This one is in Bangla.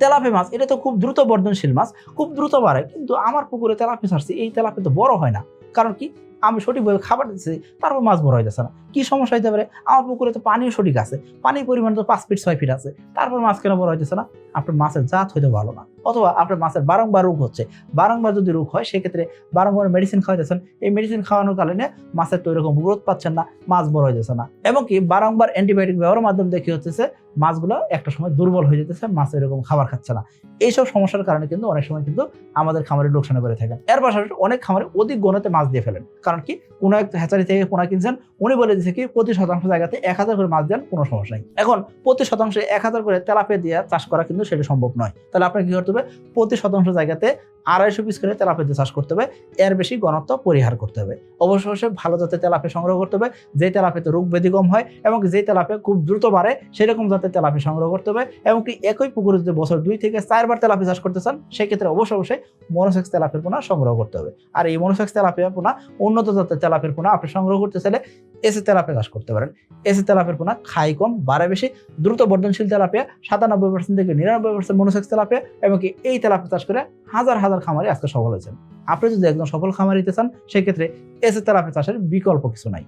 তেলাপি মাছ, এটা তো খুব দ্রুত বর্ধনশীল মাছ, খুব দ্রুত বাড়ে, কিন্তু আমার পুকুরে তেলাপি ছাড়ছে, এই তেলাপে তো বড় হয় না। কারণ কি? আমি সঠিকভাবে খাবার দিচ্ছি তারপর মাছ বড় হয়ে যাচ্ছে না। কি সমস্যা হতে পারে? আমার পুকুরে তো পানিও সঠিক আছে। পানির পরিমাণ তো পাঁচ ফিট ছয় ফিট আছে। তারপর মাছ কেন বড় হইতেছে না? আপনার মাছের জাত হইতে ভালো না। অথবা আপনার মাছের বারংবার রোগ হচ্ছে। বারংবার যদি রোগ হয়, সেক্ষেত্রে বারংবার মেডিসিন খাওয়াইতেছেন। এই মেডিসিন খাওয়ানোর কারণে মাছের তো এরকম গ্রোথ পাচ্ছেন না, মাছ বড় হয়ে যাচ্ছে না। এবং কি, বারংবার অ্যান্টিবায়োটিক ব্যবহারের মাধ্যমে দেখি হচ্ছে মাছগুলো একটা সময় দুর্বল হয়ে যেতেছে, মাছ এরকম খাবার খাচ্ছে না। এইসব সমস্যার কারণে কিন্তু অনেক সময় কিন্তু আমাদের খামারে লোকসানে করে থাকেন। এর পাশাপাশি অনেক খামারে অধিক গণতে মাছ দিয়ে ফেলেন। কারণ কি, কোন এক হ্যাচারি থেকে পোনা কিনছেন উনি বলে দিচ্ছে কি প্রতি শতাংশ জায়গাতে এক হাজার করে মাছ দেন, কোনো সমস্যা নেই। এখন প্রতি শতাংশে এক হাজার করে তেলাপে দিয়ে চাষ করা কিন্তু সেটা সম্ভব নয়। তাহলে আপনার কি করতে হবে? প্রতি শতাংশ জায়গাতে আড়াইশো পিস করে তেলাপিয়া চাষ করতে হবে। এর বেশি ঘনত্ব পরিহার করতে হবে। অবশ্যই অবশ্যই ভালো জাতের তেলাপিয়া সংগ্রহ করতে হবে। যে তেলাপিয়াতে রোগ ব্যাধি কম হয় এবং যে তেলাপিয়া খুব দ্রুত বাড়ে, সেরকম জাতের তেলাপিয়া সংগ্রহ করতে হবে। এবং কি একই পুকুরে যদি বছর দুই থেকে চারবার তেলাপিয়া চাষ করতে চান, সেক্ষেত্রে অবশ্য অবশ্যই মনোসেক্স তেলাপিয়ার পোনা সংগ্রহ করতে হবে। আর এই মনোসেক্স তেলাপিয়া পোনা উন্নত জাতের তেলাপিয়ার পোনা আপনি সংগ্রহ করতে চাইলে এসে তেলাপিয়া চাষ করতে পারেন। এসে তেলাপের পোনা খাই কম, বাড়ে বেশি, দ্রুত বর্ধনশীল তেলাপিয়া, সাতানব্বই পার্সেন্ট থেকে নিরানব্বই পার্সেন্ট মনোসেক্স তেলাপিয়া এবং কি এই তেলাপিয়া চাষ করে হাজার হাজার খামারি আজকে সফল হয়েছেন। আপনি যদি একজন সফল খামারিতে চান, সেক্ষেত্রে এসে তেলাপিয়া চাষের বিকল্প কিছু নাই।